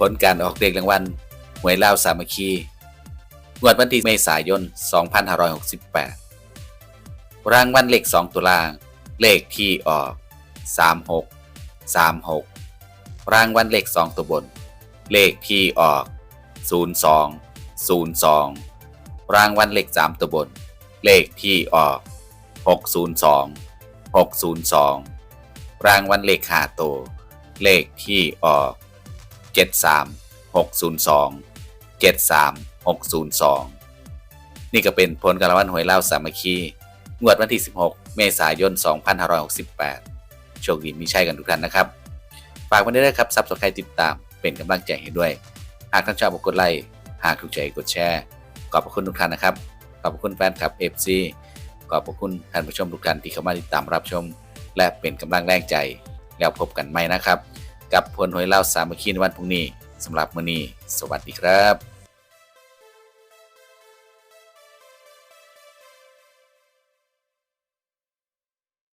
ผลการออกเลขรางวัลหวยเล่าวสามัคคีงวดวันที่เมษายน 2568 รางวัลเลข 2ตัวล่างเลขที่ออก 36 36 รางวัลเลข 2 ตัวบน เลขที่ออก 02 02 รางวัลเลข 3 ตัวบน เลขที่ออก 602 602 รางวัลเลข5ตัว เลขที่ออก 73 602 73 602 นี่ก็เป็นผลการวัลหวยเล่าวสามัคคี งวดวันที่ 16 เมษายน 2568 โชคดีมีชัยกันทุกท่านนะครับ ฝากไว้ด้วยนะครับซับสไครต์ติดตามเป็นกำลังใจให้ด้วย หากท่านชอบกดไลค์หากถูกใจกดแชร์ ขอบพระคุณทุกท่านนะครับ ขอบพระคุณแฟนคลับ FC ขอบพระคุณท่านผู้ชมทุกท่านที่เข้ามาติดตามรับชม และเป็นกำลังแรงใจ แล้วพบกันใหม่นะครับ กับพลหวยเล่าสามัคคีในวันพรุ่งนี้สำหรับมื้อนี้ สวัสดีครับ